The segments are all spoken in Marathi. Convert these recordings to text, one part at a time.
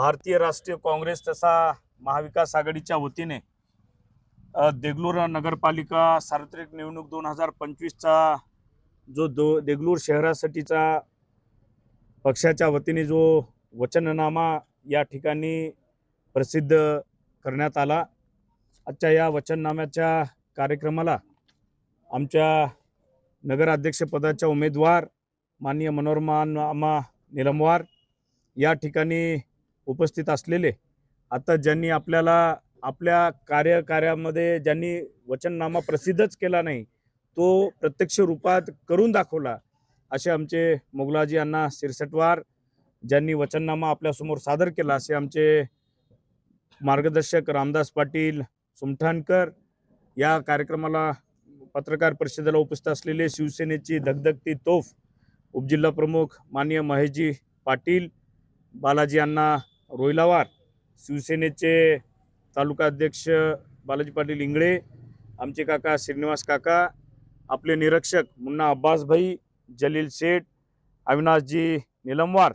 भारतीय राष्ट्रीय काँग्रेस तसा महाविकास आघाडीच्या वतीने देगलूर नगरपालिका सार्वत्रिक निवडणूक दोन हजार पंचवीसचा जो दो देगलूर शहरासाठीचा पक्षाच्या वतीने जो वचननामा या ठिकाणी प्रसिद्ध करण्यात आला. आजच्या या वचननाम्याच्या कार्यक्रमाला आमच्या नगराध्यक्षपदाच्या उमेदवार माननीय मनोरमा अम्मा निलमवार या ठिकाणी उपस्थित असलेले. आता ज्यांनी आपल्याला आपल्या कार्यकार्यामध्ये ज्यांनी वचननामा प्रसिद्धच केला नाही तो प्रत्यक्ष रूपात करून दाखवला असे आमचे मोगलाजी अण्णा सिरसटवार ज्यांनी वचननामा आपल्यासमोर सादर केला असे आमचे मार्गदर्शक रामदास पाटील सुमठाणकर या कार्यक्रमाला पत्रकार परिषदेला उपस्थित असलेले शिवसेनेची धगधगती तोफ उपजिल्हा प्रमुख माननीय महेशजी पाटील बालाजी अण्णा रोहिलावार शिवसेनेचे तालुका अध्यक्ष बालाजी पाटील इंगळे आमचे काका श्रीनिवास काका आपले निरीक्षक मुन्ना अब्बासभाई जलील शेठ अविनाशजी निलमवार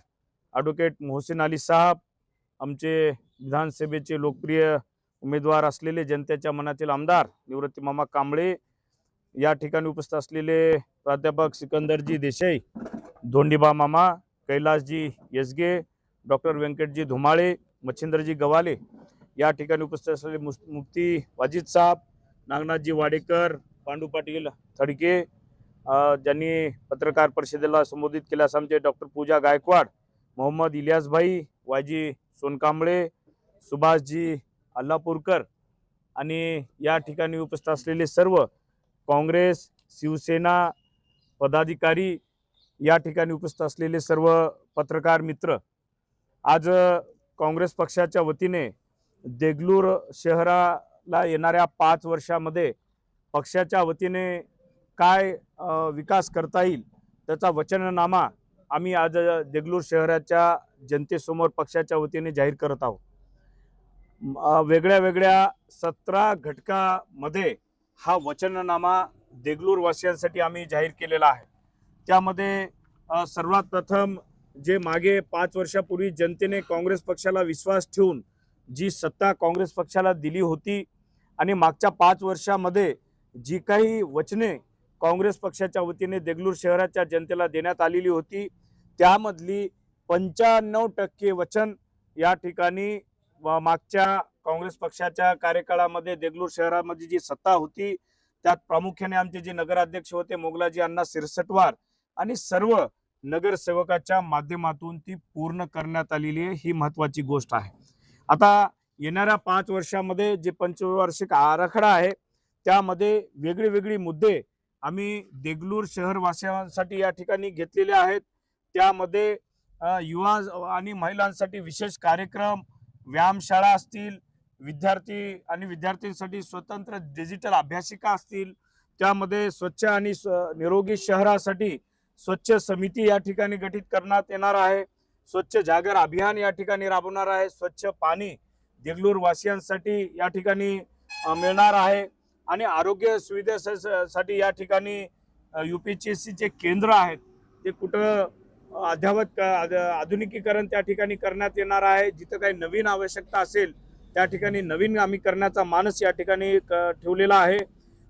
ॲडव्होकेट मोहसिन अली साहब आमचे विधानसभेचे लोकप्रिय उमेदवार असलेले जनतेच्या मनातील आमदार निवृत्ती मामा कांबळे या ठिकाणी उपस्थित असलेले प्राध्यापक सिकंदरजी देसाई धोंडीबा मामा कैलासजी येसगे डॉक्टर व्यंकटजी धुमाळे मच्छिंद्रजी गवाले या ठिकाणी उपस्थित असलेले मुस मुफ्ती वाजिद साहेब नागनाथजी वाडेकर पांडू पाटील थडके ज्यांनी पत्रकार परिषदेला संबोधित केल्यास आमचे डॉक्टर पूजा गायकवाड मोहम्मद इलियासभाई वायजी सोनकांबळे सुभाषजी अल्लापूरकर आणि या ठिकाणी उपस्थित असलेले सर्व काँग्रेस शिवसेना पदाधिकारी या ठिकाणी उपस्थित असलेले सर्व पत्रकार मित्र आज काँग्रेस पक्षाच्या वतीने देगलूर शहराला येणाऱ्या पाच वर्षामध्ये पक्षाच्या वतीने काय विकास करता येईल त्याचा वचननामा आम्ही आज देगलूर शहराच्या जनतेसमोर पक्षाच्या वतीने जाहीर करत आहोत. वेगळ्या वेगळ्या सतरा घटकामध्ये हा वचननामा देगलूरवासियांसाठी आम्ही जाहीर केलेला आहे. त्यामध्ये सर्वात प्रथम जे मागे पाच वर्षापूर्वी जनतेने काँग्रेस पक्षाला विश्वास ठेवून जी सत्ता काँग्रेस पक्षाला दिली होती आणि मागच्या पाच वर्षामध्ये जी काही वचने काँग्रेस पक्षाच्या वतीने देगलूर शहराच्या जनतेला देण्यात आलेली होती त्यामधली पंच्याण्णव टक्के वचन या ठिकाणी मागच्या काँग्रेस पक्षाच्या कार्यकाळामध्ये देगलूर शहरामध्ये जी सत्ता होती त्यात प्रामुख्याने आमचे जे नगराध्यक्ष होते मोगलाजी अण्णा सिरसटवार आणि सर्व नगरसेवकाच्या माध्यमातून ती पूर्ण करण्यात आलेली आहे ही महत्वाची गोष्ट आहे. आता येणाऱ्या पाच वर्षामध्ये जे पंचवार्षिक आराखडा आहे त्यामध्ये वेगळे वेगळे मुद्दे आम्ही देगलूर शहरवासियांसाठी या ठिकाणी घेतलेले आहेत. त्यामध्ये युवा आणि महिलांसाठी विशेष कार्यक्रम व्यायामशाळा असतील विद्यार्थी आणि विद्यार्थ्यांसाठी स्वतंत्र डिजिटल अभ्यासिका असतील त्यामध्ये स्वच्छ आणि स्व- निरोगी शहरासाठी स्वच्छ समिती या ठिकाणी गठीत करण्यात येणार आहे. स्वच्छ जागर अभियान या ठिकाणी राबवणार आहे. स्वच्छ पाणी देगलूर वासियांसाठी या ठिकाणी मिळणार आहे. आणि आरोग्य सुविधेसाठी या ठिकाणी यू पी एच जे केंद्र आहेत. ते कुठं अध्यावत अद्यावत क- आधुनिकीकरण त्या ठिकाणी करण्यात येणार आहे. जिथं काही नवीन आवश्यकता असेल त्या ठिकाणी नवीन आम्ही करण्याचा मानस या ठिकाणी क- ठेवलेला आहे.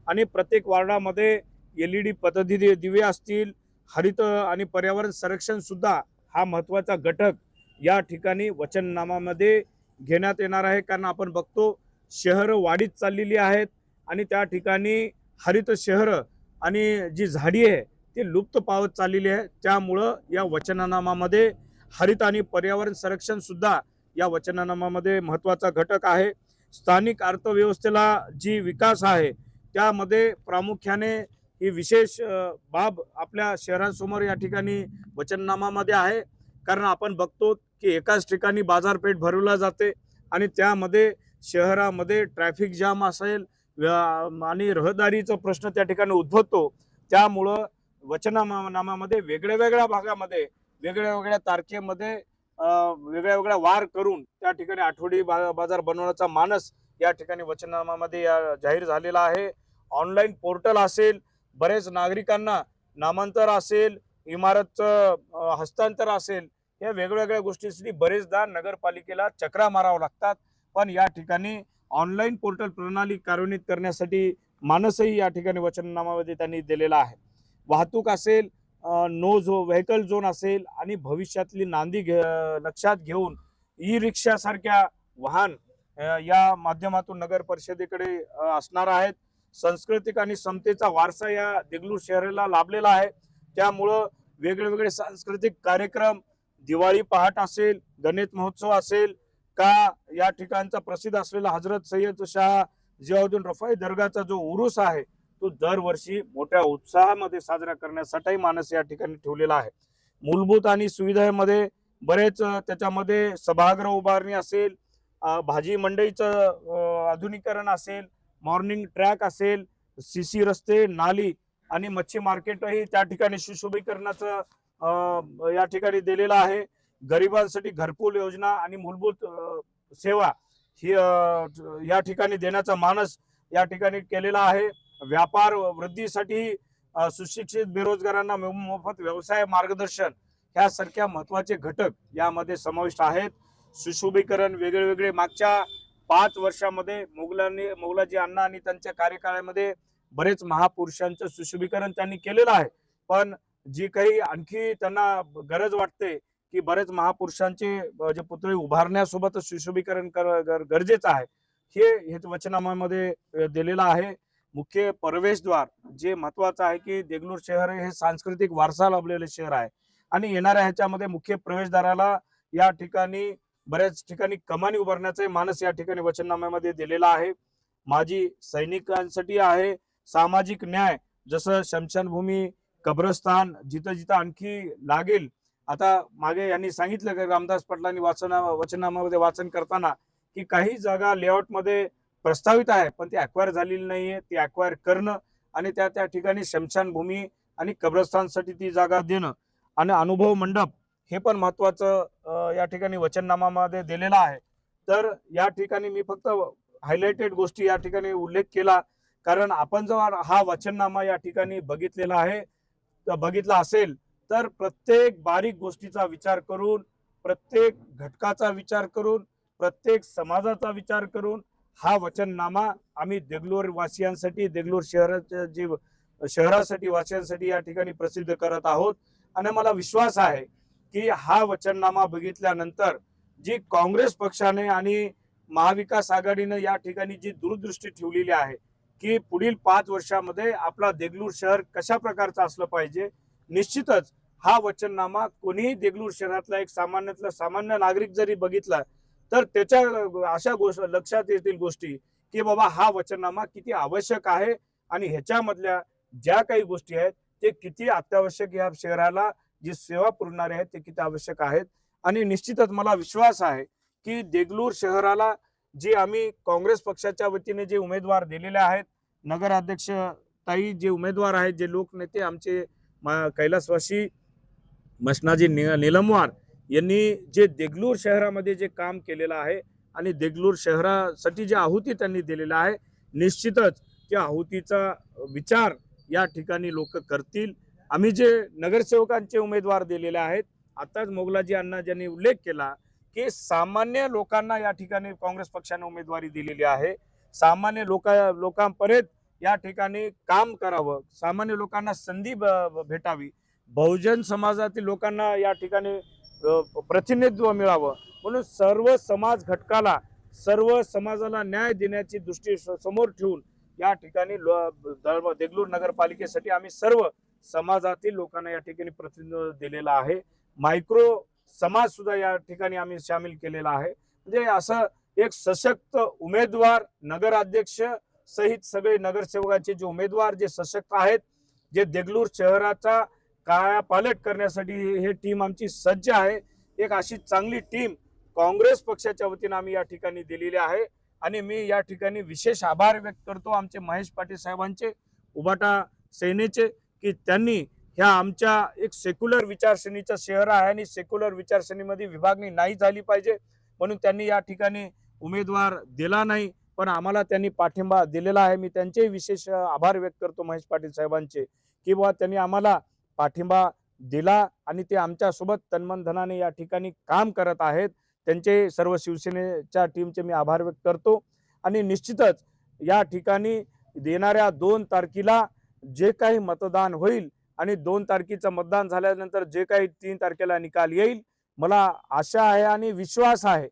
आणि प्रत्येक वार्डामध्ये एल ई डी पद्धती दिवे असतील हरित आणि पर्यावरण संरक्षण सुद्धा हा महत्त्वाचा घटक या ठिकाणी वचननामामध्ये घेण्यात येणार आहे. कारण आपण बघतो शहर वाढीत चाललेली आहेत आणि त्या ठिकाणी हरित शहर आणि जी झाडी आहे ती लुप्त पावत चाललेली आहे. त्यामुळं या वचननामामध्ये हरित आणि पर्यावरण संरक्षण सुद्धा या वचननामामध्ये महत्त्वाचा घटक आहे. स्थानिक अर्थव्यवस्थेला जी विकास आहे त्यामध्ये प्रामुख्याने ही विशेष बाब आपल्या शहरांसमोर या ठिकाणी वचननामामध्ये आहे. कारण आपण बघतो की एकाच ठिकाणी बाजारपेठ भरवला जाते आणि त्यामध्ये शहरामध्ये ट्रॅफिक जाम असेल व्या- आणि रहदारीचा प्रश्न त्या ठिकाणी उद्भवतो. त्यामुळं वचननामामध्ये वेगळ्या वेगळ्या भागामध्ये वेगळ्या वेगळ्या तारखेमध्ये वेगळ्या वेगळ्या वार करून त्या ठिकाणी आठवडी बा- बाजार बनवण्याचा मानस या ठिकाणी वचननामामध्ये या- जाहीर झालेला आहे. ऑनलाईन पोर्टल असेल बरेच नागरिकांना नामांतर असेल इमारतचं हस्तांतर असेल या वेगवेगळ्या गोष्टींसाठी बरेचदा नगरपालिकेला चक्रा मारावं लागतात. पण या ठिकाणी ऑनलाईन पोर्टल प्रणाली कार्यान्वित करण्यासाठी मानसही या ठिकाणी वचननामामध्ये त्यांनी दिलेला आहे. वाहतूक असेल नो झो व्हेकल झोन असेल आणि भविष्यातली नांदी घे लक्षात घेऊन ई रिक्षासारख्या वाहन या माध्यमातून नगर परिषदेकडे असणार आहेत. सांस्कृतिक आणि समतेचा वारसा या देगलूर शहराला लाभलेला आहे. त्यामुळं वेगळे वेगळे सांस्कृतिक कार्यक्रम दिवाळी पहाट असेल गणेश महोत्सव असेल का या ठिकाणचा प्रसिद्ध असलेला हजरत सय्यद शाह जियाउद्दीन रफाई दर्गाचा जो उरूस आहे तो दरवर्षी मोठ्या उत्साहामध्ये साजरा करण्यासाठी मानस या ठिकाणी ठेवलेला आहे. मूलभूत आणि सुविधामध्ये बरेच त्याच्यामध्ये सभागृह उभारणी असेल भाजी मंडईचं आधुनिकीकरण असेल मॉर्निंग ट्रॅक असेल सी सी रस्ते नाली आणि मच्छी मार्केटही त्या ठिकाणी सुशोभीकरणाचं या ठिकाणी दिलेलं आहे. गरिबांसाठी घरकुल योजना आणि मूलभूत सेवा ही या ठिकाणी देण्याचा मानस या ठिकाणी केलेला आहे. व्यापार वृद्धीसाठी सुशिक्षित बेरोजगारांना मो- मोफत व्यवसाय मार्गदर्शन ह्यासारख्या महत्त्वाचे घटक यामध्ये समाविष्ट आहेत. सुशोभीकरण वेगळे वेगळे मागच्या पाच वर्षामध्ये मुघलांनी मुघलाजी अण्णा आणि त्यांच्या कार्यकाळामध्ये बरेच महापुरुषांचं सुशोभीकरण त्यांनी केलेलं आहे. पण जी काही आणखी त्यांना गरज वाटते की बरेच महापुरुषांचे जे पुतळे उभारण्यासोबत सुशोभीकरण कर- गर- गरजेचं आहे हे हे वचनामामध्ये दिलेलं आहे. मुख्य प्रवेशद्वार जे महत्वाचं आहे की देगलूर शहर हे सांस्कृतिक वारसा लाभलेले शहर आहे. आणि येणाऱ्या ह्याच्यामध्ये मुख्य प्रवेशद्वाराला या ठिकाणी बऱ्याच ठिकाणी कमानी उभारण्याचे मानस या ठिकाणी वचननाम्यामध्ये दिलेला आहे. माजी सैनिकांसाठी आहे. सामाजिक न्याय जसं शमशानभूमी कब्रस्तान जिथं जिथं आणखी लागेल. आता मागे यांनी सांगितलं की रामदास पाटलांनी वाचना वचनामामध्ये वाचन करताना की काही जागा लेआउटमध्ये प्रस्तावित आहे पण ती अक्वायर झालेली नाहीये. ती अक्वायर करणं आणि त्या त्या ठिकाणी शमशानभूमी आणि कब्रस्तानसाठी ती जागा देणं. आणि अनुभव मंडप हे पण महत्वाचं या ठिकाणी वचननामामध्ये दिलेलं आहे. तर या ठिकाणी मी फक्त हायलाइटेड गोष्टी या ठिकाणी उल्लेख केला. कारण आपण जर हा वचननामा या ठिकाणी बघितलेला आहे बघितला असेल तर प्रत्येक बारीक गोष्टीचा विचार करून प्रत्येक घटकाचा विचार करून प्रत्येक समाजाचा विचार करून हा वचननामा आम्ही देगलूर वासियांसाठी देगलूर शहराच्या जे शहरासाठी वासियांसाठी या ठिकाणी प्रसिद्ध करत आहोत. आणि मला विश्वास आहे की हा वचननामा बघितल्यानंतर जी काँग्रेस पक्षाने आणि महाविकास आघाडीनं या ठिकाणी जी दूरदृष्टी ठेवलेली आहे की पुढील पाच वर्षामध्ये आपला देगलूर शहर कशा प्रकारचं असलं पाहिजे निश्चितच हा वचननामा कोणीही देगलूर शहरातला एक सामान्यातला सामान्य नागरिक जरी बघितला तर त्याच्या अशा गोष्ट लक्षात येतील गोष्टी की बाबा हा वचननामा किती आवश्यक आहे आणि ह्याच्यामधल्या ज्या काही गोष्टी आहेत ते किती अत्यावश्यक या शहराला जी सेवा पुरवणारे आहेत ते किती आवश्यक आहेत. आणि निश्चितच मला विश्वास आहे की देगलूर शहराला जे आम्ही काँग्रेस पक्षाच्या वतीने जे उमेदवार दिलेले आहेत नगराध्यक्ष ताई जे उमेदवार आहेत जे लोकनेते आमचे मा- कैलासवासी मसनाजी नि- निलमवार यांनी जे देगलूर शहरामध्ये जे काम केलेलं आहे आणि देगलूर शहरासाठी जे आहुती त्यांनी दिलेला आहे निश्चितच त्या आहुतीचा विचार या ठिकाणी लोक करतील. आम्ही जे नगरसेवकांचे उमेदवार दिलेले आहेत आताच मोगलाजी अण्णा ज्यांनी उल्लेख केला की सामान्य लोकांना या ठिकाणी काँग्रेस पक्षाने उमेदवारी दिलेली आहे. सामान्य लोका लोकांपर्यंत या ठिकाणी काम करावं सामान्य लोकांना संधी ब- भेटावी बहुजन समाजातील लोकांना या ठिकाणी प्रतिनिधित्व मिळावं. म्हणून सर्व समाज घटकाला सर्व समाजाला न्याय देण्याची दृष्टी समोर ठेवून या ठिकाणी लो- देगलूर नगरपालिकेसाठी आम्ही सर्व समाजातील लोकांना या ठिकाणी प्रतिनिधित्व दिलेलं आहे. मायक्रो समाज सुद्धा या ठिकाणी आम्ही सामील केलेला आहे. म्हणजे असं एक सशक्त उमेदवार नगराध्यक्ष सहित सगळे नगरसेवकांचे जे उमेदवार जे सशक्त आहेत जे देगलूर शहराचा कायापालट करण्यासाठी हे टीम आमची सज्ज आहे. एक अशी चांगली टीम काँग्रेस पक्षाच्या वतीनं आम्ही या ठिकाणी दिलेली आहे. आणि मी या ठिकाणी विशेष आभार व्यक्त करतो आमचे महेश पाटील साहेबांचे उबाटा सेनेचे की त्यांनी ह्या आमच्या एक सेक्युलर विचारसरणीचं शहर आहे आणि सेक्युलर विचारसरणीमध्ये विभागणी नाही झाली पाहिजे. म्हणून त्यांनी या ठिकाणी उमेदवार दिला नाही पण आम्हाला त्यांनी पाठिंबा दिलेला आहे. मी त्यांचे विशेष आभार व्यक्त करतो महेश पाटील साहेबांचे की बाबा त्यांनी आम्हाला पाठिंबा दिला आणि ते आमच्यासोबत तन्मन धनाने या ठिकाणी काम करत आहेत. त्यांचे सर्व शिवसेनेच्या टीमचे मी आभार व्यक्त करतो. आणि निश्चितच या ठिकाणी येणाऱ्या दोन तारखेला जे काही मतदान होईल आणि दोन तारखेचं मतदान झाल्यानंतर जे काही तीन तारखेला निकाल येईल मला आशा आहे आणि विश्वास आहे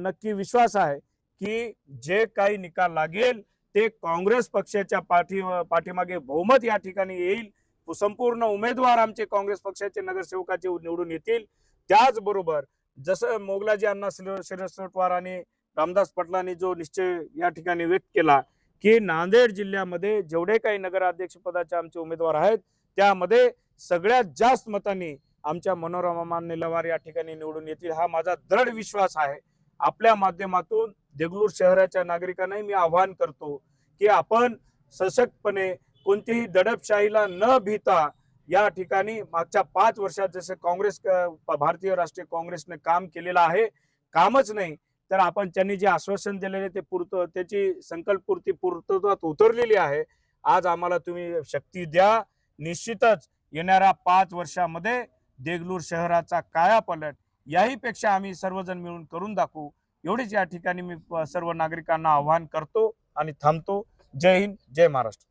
नक्की विश्वास आहे की जे काही निकाल लागेल ते काँग्रेस पक्षाच्या पाठी पाठीमागे बहुमत या ठिकाणी येईल संपूर्ण उमेदवार आमचे काँग्रेस पक्षाचे नगरसेवकाचे निवडून येतील त्याचबरोबर जसं मोगलाजी अण्णा शिरसटवार आणि रामदास पटलांनी जो निश्चय या ठिकाणी व्यक्त केला की नांदेड जिल्ह्यामध्ये जेवढे काही नगराध्यक्षपदाचे आमचे उमेदवार आहेत त्यामध्ये सगळ्यात जास्त मतांनी आमच्या मनोरमा निलवार या ठिकाणी निवडून येतील हा माझा दृढ विश्वास आहे. आपल्या माध्यमातून देगलूर शहराच्या नागरिकांनाही मी आवाहन करतो की आपण सशक्तपणे कोणतीही दडपशाहीला न भिता या ठिकाणी मागच्या पाच वर्षात जसे काँग्रेस भारतीय राष्ट्रीय काँग्रेसने काम केलेलं आहे कामच नाही तर आपण त्यांनी जे आश्वासन दिलेले ते पूर्त त्याची संकल्पपूर्ती पूर्तत्वात उतरलेली आहे. आज आम्हाला तुम्ही शक्ती द्या. निश्चितच येणाऱ्या पाच वर्षामध्ये देगलूर शहराचा कायापालट याहीपेक्षा आम्ही सर्वजण मिळून करून दाखवू. एवढीच या ठिकाणी मी सर्व नागरिकांना आवाहन करतो आणि थांबतो. जय हिंद जय महाराष्ट्र.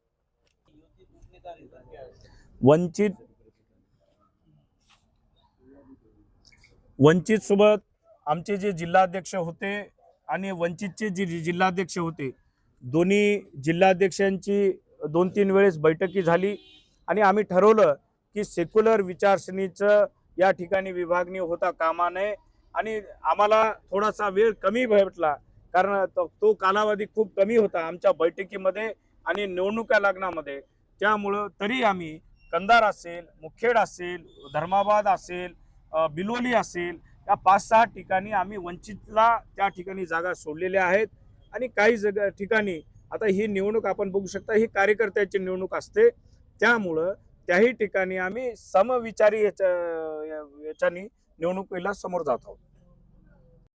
वंचित वंचित सोबत आमचे जे जिल्हाध्यक्ष होते आणि वंचितचे जे जिल्हाध्यक्ष होते दोन्ही जिल्हाध्यक्षांची दोन तीन वेळेस बैठकी झाली. आणि आम्ही ठरवलं की सेक्युलर विचारसरणीचं या ठिकाणी विभागणी होता कामा नये. आणि आम्हाला थोडासा वेळ कमी भेटला कारण तो तो कालावधी खूप कमी होता आमच्या बैठकीमध्ये आणि निवडणुका लग्नामध्ये. त्यामुळं तरी आम्ही कंधार असेल मुखेड असेल धर्माबाद असेल बिलोली असेल या पाच सहा ठिकाणी आम्ही वंचितला त्या ठिकाणी जागा सोडलेल्या आहेत. आणि काही जग ठिकाणी आता ही निवडणूक आपण बघू शकता ही कार्यकर्त्याची निवडणूक असते. त्यामुळं त्याही ठिकाणी आम्ही समविचारी याच्या याच्यानी निवडणुकीला समोर जात आहोत.